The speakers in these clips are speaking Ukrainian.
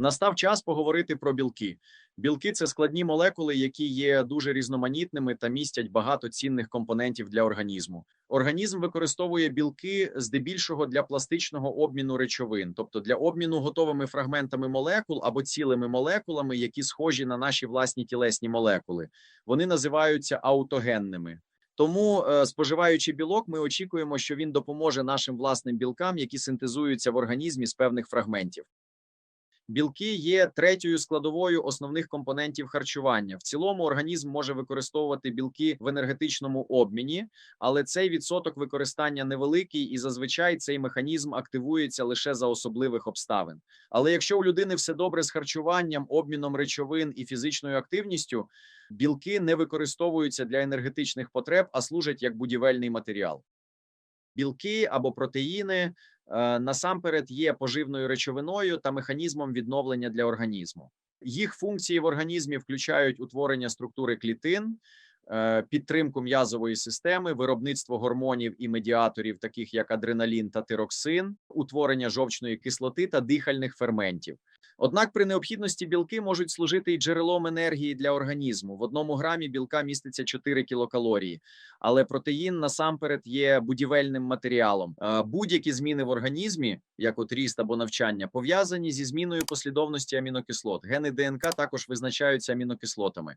Настав час поговорити про білки. Білки це складні молекули, які є дуже різноманітними та містять багато цінних компонентів для організму. Організм використовує білки здебільшого для пластичного обміну речовин, тобто для обміну готовими фрагментами молекул або цілими молекулами, які схожі на наші власні тілесні молекули. Вони називаються аутогенними. Тому, е, споживаючи білок, ми очікуємо, що він допоможе нашим власним білкам, які синтезуються в організмі з певних фрагментів. Білки є третьою складовою основних компонентів харчування. В цілому організм може використовувати білки в енергетичному обміні, але цей відсоток використання невеликий, і зазвичай цей механізм активується лише за особливих обставин. Але якщо у людини все добре з харчуванням, обміном речовин і фізичною активністю, білки не використовуються для енергетичних потреб, а служать як будівельний матеріал. Білки або протеїни е, насамперед є поживною речовиною та механізмом відновлення для організму. Їх функції в організмі включають утворення структури клітин, е, підтримку м'язової системи, виробництво гормонів і медіаторів, таких як адреналін та тироксин, утворення жовчної кислоти та дихальних ферментів. Однак при необхідності білки можуть служити і джерелом енергії для організму. В одному грамі білка міститься 4 кілокалорії, але протеїн насамперед є будівельним матеріалом. Е, Будь-які зміни в організмі, як от ріст або навчання, пов'язані зі зміною послідовності амінокислот. Гени ДНК також визначаються амінокислотами.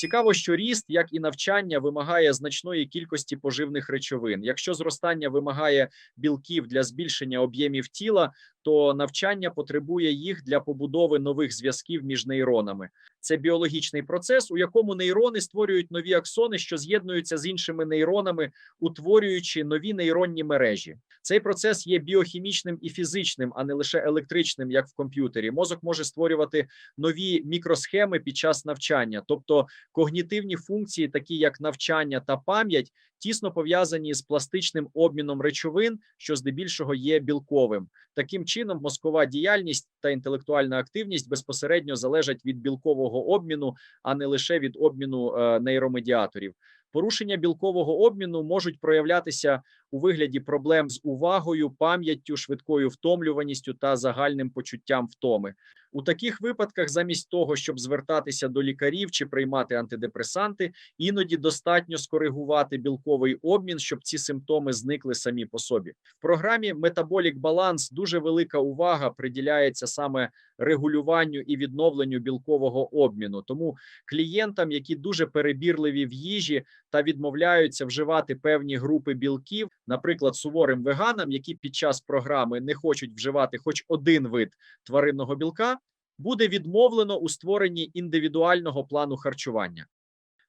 Цікаво, що ріст, як і навчання, вимагає значної кількості поживних речовин. Якщо зростання вимагає білків для збільшення об'ємів тіла, то навчання потребує їх для побудови нових зв'язків між нейронами. Це біологічний процес, у якому нейрони створюють нові аксони, що з'єднуються з іншими нейронами, утворюючи нові нейронні мережі. Цей процес є біохімічним і фізичним, а не лише електричним, як в комп'ютері. Мозок може створювати нові мікросхеми під час навчання, тобто когнітивні функції, такі як навчання та пам'ять, тісно пов'язані з пластичним обміном речовин, що здебільшого є білковим. Таким чином, мозкова діяльність та інтелектуальна активність безпосередньо залежать від білкового обміну, а не лише від обміну е, нейромедіаторів. Порушення білкового обміну можуть проявлятися у вигляді проблем з увагою, пам'яттю, швидкою втомлюваністю та загальним почуттям втоми. У таких випадках, замість того, щоб звертатися до лікарів чи приймати антидепресанти, іноді достатньо скоригувати білковий обмін, щоб ці симптоми зникли самі по собі. В програмі Metabolic Balance дуже велика увага приділяється саме регулюванню і відновленню білкового обміну. Тому клієнтам, які дуже перебірливі в їжі та відмовляються вживати певні групи білків, наприклад, суворим веганам, які під час програми не хочуть вживати хоч один вид тваринного білка, буде відмовлено у створенні індивідуального плану харчування.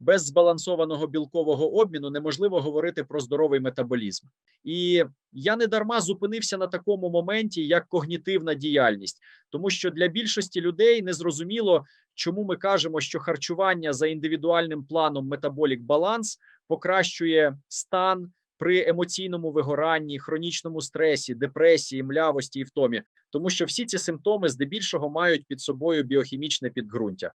Без збалансованого білкового обміну неможливо говорити про здоровий метаболізм. І я не дарма зупинився на такому моменті, як когнітивна діяльність, тому що для більшості людей незрозуміло, чому ми кажемо, що харчування за індивідуальним планом метаболік баланс покращує стан при емоційному вигоранні, хронічному стресі, депресії, млявості і втомі, тому що всі ці симптоми здебільшого мають під собою біохімічне підґрунтя.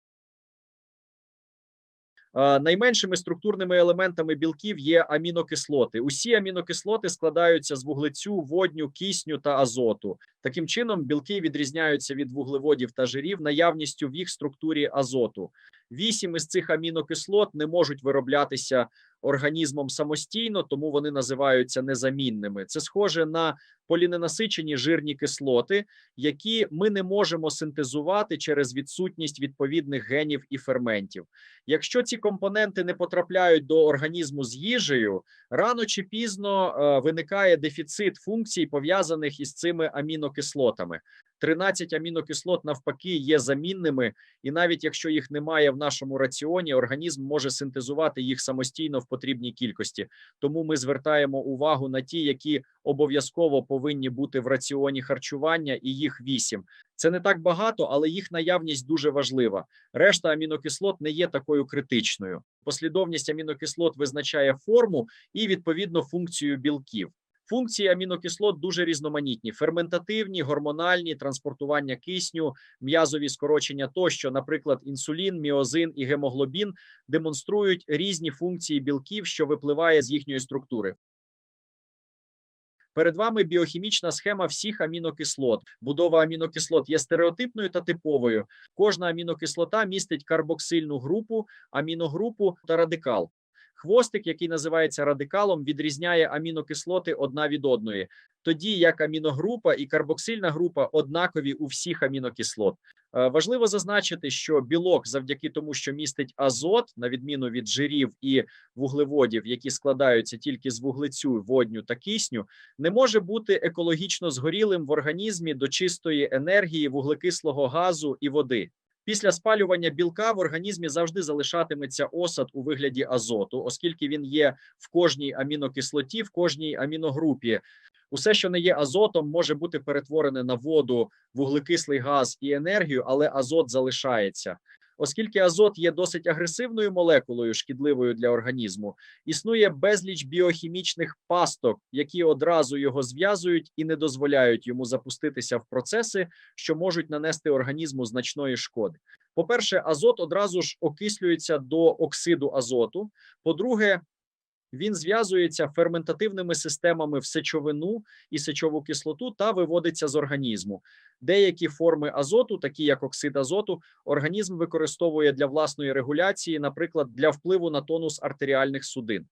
Найменшими структурними елементами білків є амінокислоти. Усі амінокислоти складаються з вуглецю, водню, кисню та азоту. Таким чином, білки відрізняються від вуглеводів та жирів наявністю в їх структурі азоту. Вісім із цих амінокислот не можуть вироблятися організмом самостійно, тому вони називаються незамінними. Це схоже на поліненасичені жирні кислоти, які ми не можемо синтезувати через відсутність відповідних генів і ферментів. Якщо ці компоненти не потрапляють до організму з їжею, рано чи пізно е, виникає дефіцит функцій, пов'язаних із цими амінокислотами. 13 амінокислот навпаки є замінними, і навіть якщо їх немає в нашому раціоні, організм може синтезувати їх самостійно в потрібній кількості. Тому ми звертаємо увагу на ті, які обов'язково повинні бути в раціоні харчування, і їх 8. Це не так багато, але їх наявність дуже важлива. Решта амінокислот не є такою критичною. Послідовність амінокислот визначає форму і відповідно функцію білків. Функції амінокислот дуже різноманітні: ферментативні, гормональні, транспортування кисню, м'язові скорочення тощо, наприклад, інсулін, міозин і гемоглобін демонструють різні функції білків, що випливає з їхньої структури. Перед вами біохімічна схема всіх амінокислот. Будова амінокислот є стереотипною та типовою. Кожна амінокислота містить карбоксильну групу, аміногрупу та радикал. Хвостик, який називається радикалом, відрізняє амінокислоти одна від одної, тоді як аміногрупа і карбоксильна група однакові у всіх амінокислот. Е, Важливо зазначити, що білок, завдяки тому, що містить азот, на відміну від жирів і вуглеводів, які складаються тільки з вуглецю, водню та кисню, не може бути екологічно згорілим в організмі до чистої енергії, вуглекислого газу і води. Після спалювання білка в організмі завжди залишатиметься осад у вигляді азоту, оскільки він є в кожній амінокислоті, в кожній аміногрупі. Усе, що не є азотом, може бути перетворене на воду, вуглекислий газ і енергію, але азот залишається. Оскільки азот є досить агресивною молекулою, шкідливою для організму, існує безліч біохімічних пасток, які одразу його зв'язують і не дозволяють йому запуститися в процеси, що можуть нанести організму значної шкоди. По-перше, азот одразу ж окислюється до оксиду азоту. По-друге, він зв'язується ферментативними системами в сечовину і сечову кислоту та виводиться з організму. Деякі форми азоту, такі як оксид азоту, організм використовує для власної регуляції, наприклад, для впливу на тонус артеріальних судин.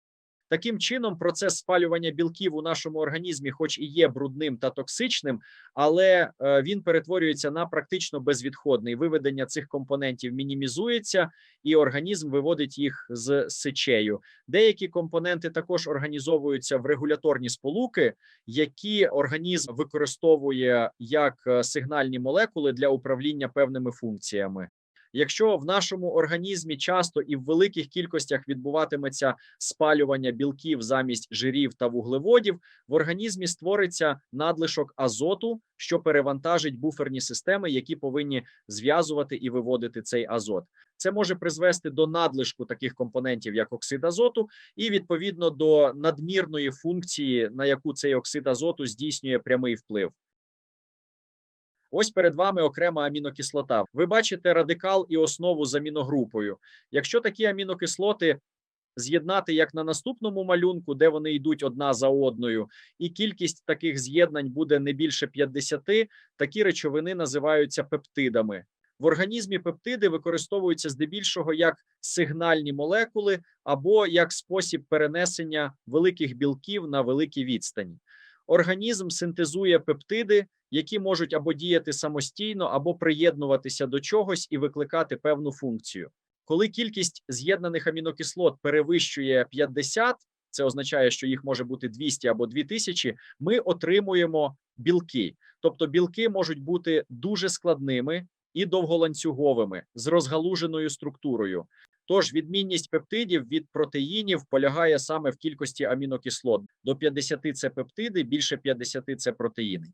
Таким чином, процес спалювання білків у нашому організмі, хоч і є брудним та токсичним, але е, він перетворюється на практично безвідходний. Виведення цих компонентів мінімізується, і організм виводить їх з сечею. Деякі компоненти також організовуються в регуляторні сполуки, які організм використовує як е, сигнальні молекули для управління певними функціями. Якщо в нашому організмі часто і в великих кількостях відбуватиметься спалювання білків замість жирів та вуглеводів, в організмі створиться надлишок азоту, що перевантажить буферні системи, які повинні зв'язувати і виводити цей азот. Це може призвести до надлишку таких компонентів, як оксид азоту, і відповідно до надмірної функції, на яку цей оксид азоту здійснює прямий вплив. Ось перед вами окрема амінокислота. Ви бачите радикал і основу з аміногрупою. Якщо такі амінокислоти з'єднати як на наступному малюнку, де вони йдуть одна за одною, і кількість таких з'єднань буде не більше 50, такі речовини називаються пептидами. В організмі пептиди використовуються здебільшого як сигнальні молекули або як спосіб перенесення великих білків на великій відстані. Організм синтезує пептиди, які можуть або діяти самостійно, або приєднуватися до чогось і викликати певну функцію. Коли кількість з'єднаних амінокислот перевищує 50, це означає, що їх може бути 200 або 2000, ми отримуємо білки. Тобто білки можуть бути дуже складними і довголанцюговими з розгалуженою структурою. Тож відмінність пептидів від протеїнів полягає саме в кількості амінокислот. До 50 – це пептиди, більше 50 – це протеїни.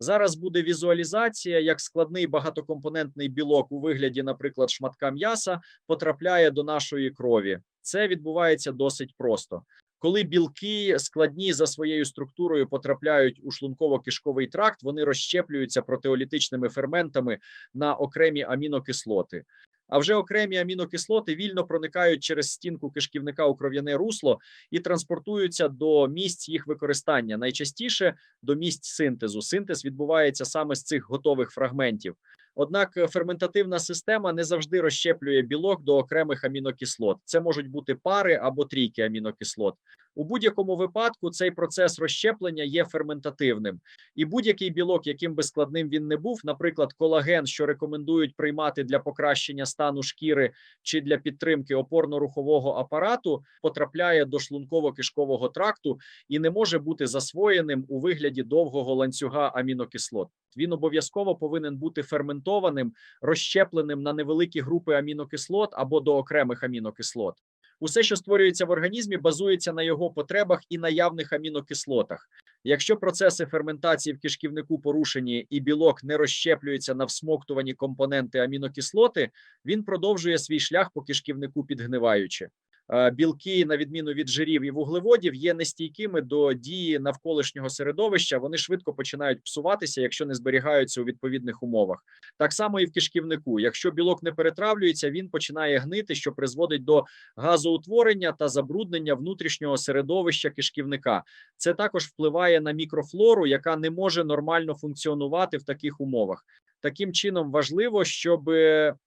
Зараз буде візуалізація, як складний багатокомпонентний білок у вигляді, наприклад, шматка м'яса потрапляє до нашої крові. Це відбувається досить просто. Коли білки складні за своєю структурою потрапляють у шлунково-кишковий тракт, вони розщеплюються протеолітичними ферментами на окремі амінокислоти. А вже окремі амінокислоти вільно проникають через стінку кишківника у кров'яне русло і транспортуються до місць їх використання. Найчастіше до місць синтезу. Синтез відбувається саме з цих готових фрагментів. Однак ферментативна система не завжди розщеплює білок до окремих амінокислот. Це можуть бути пари або трійки амінокислот. У будь-якому випадку цей процес розщеплення є ферментативним, і будь-який білок, яким би складним він не був, наприклад, колаген, що рекомендують приймати для покращення стану шкіри чи для підтримки опорно-рухового апарату, потрапляє до шлунково-кишкового тракту і не може бути засвоєним у вигляді довгого ланцюга амінокислот. Він обов'язково повинен бути ферментованим, розщепленим на невеликі групи амінокислот або до окремих амінокислот. Усе, що створюється в організмі, базується на його потребах і наявних амінокислотах. Якщо процеси ферментації в кишківнику порушені і білок не розщеплюється на всмоктувані компоненти амінокислоти, він продовжує свій шлях по кишківнику підгниваючи. Е, Білки, на відміну від жирів і вуглеводів, є нестійкими до дії навколишнього середовища. Вони швидко починають псуватися, якщо не зберігаються у відповідних умовах. Так само і в кишківнику. Якщо білок не перетравлюється, він починає гнити, що призводить до газоутворення та забруднення внутрішнього середовища кишківника. Це також впливає на мікрофлору, яка не може нормально функціонувати в таких умовах. Таким чином важливо, щоб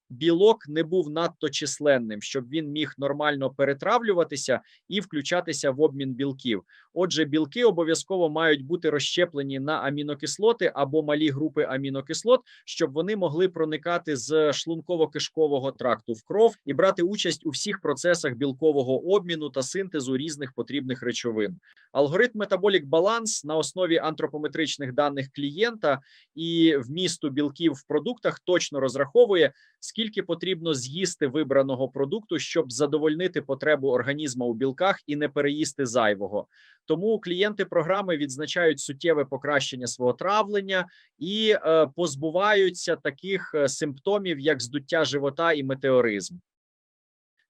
білок не був надто численним, щоб він міг нормально перетравлюватися і включатися в обмін білків. Отже, білки обов'язково мають бути розщеплені на амінокислоти або малі групи амінокислот, щоб вони могли проникати з шлунково-кишкового тракту в кров і брати участь у всіх процесах білкового обміну та синтезу різних потрібних речовин. Алгоритм Metabolic Balance на основі антропометричних даних клієнта і вмісту білків в продуктах точно розраховує, скільки потрібно з'їсти вибраного продукту, щоб задовольнити потребу організму у білках і не переїсти зайвого. Тому клієнти програми відзначають суттєве покращення свого травлення і е, позбуваються таких е, симптомів, як здуття живота і метеоризм.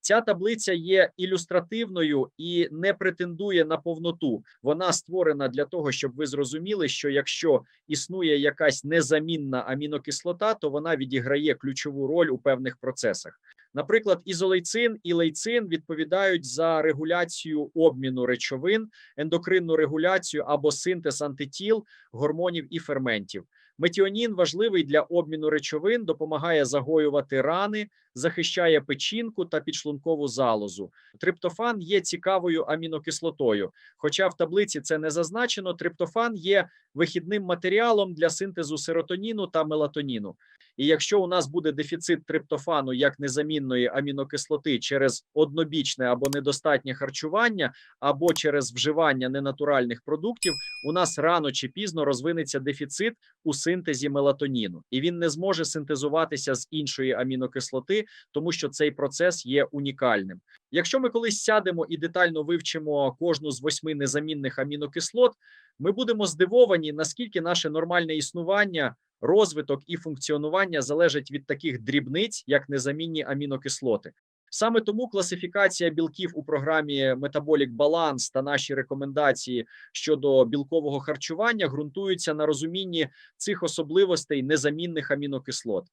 Ця таблиця є ілюстративною і не претендує на повноту. Вона створена для того, щоб ви зрозуміли, що якщо існує якась незамінна амінокислота, то вона відіграє ключову роль у певних процесах. Наприклад, ізолейцин і лейцин відповідають за регуляцію обміну речовин, ендокринну регуляцію або синтез антитіл, гормонів і ферментів. Метіонін важливий для обміну речовин, допомагає загоювати рани, захищає печінку та підшлункову залозу. Триптофан є цікавою амінокислотою. Хоча в таблиці це не зазначено, триптофан є вихідним матеріалом для синтезу серотоніну та мелатоніну. І якщо у нас буде дефіцит триптофану як незамінної амінокислоти через однобічне або недостатнє харчування, або через вживання ненатуральних продуктів, у нас рано чи пізно розвинеться дефіцит у синтезі мелатоніну, і він не зможе синтезуватися з іншої амінокислоти, тому що цей процес є унікальним. Якщо ми колись сядемо і детально вивчимо кожну з восьми незамінних амінокислот, ми будемо здивовані, наскільки наше нормальне існування, розвиток і функціонування залежать від таких дрібниць, як незамінні амінокислоти. Саме тому класифікація білків у програмі Metabolic Balance та наші рекомендації щодо білкового харчування ґрунтуються на розумінні цих особливостей незамінних амінокислот.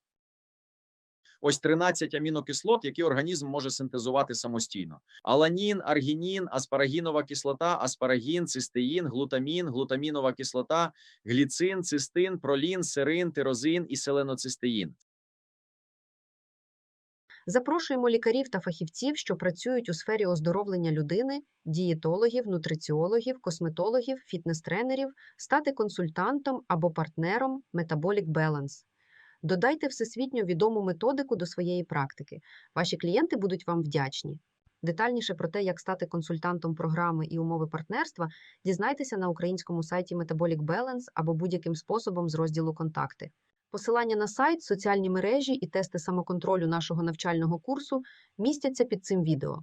Ось 13 амінокислот, які організм може синтезувати самостійно: аланін, аргінін, аспарагінова кислота, аспарагін, цистеїн, глутамін, глутамінова кислота, гліцин, цистин, пролін, серин, тирозин і селеноцистеїн. Запрошуємо лікарів та фахівців, що працюють у сфері оздоровлення людини, дієтологів, нутриціологів, косметологів, фітнес-тренерів, стати консультантом або партнером Metabolic Balance. Додайте всесвітньо відому методику до своєї практики. Ваші клієнти будуть вам вдячні. Детальніше про те, як стати консультантом програми і умови партнерства, дізнайтеся на українському сайті Metabolic Balance або будь-яким способом з розділу Контакти. Посилання на сайт, соціальні мережі і тести самоконтролю нашого навчального курсу містяться під цим відео.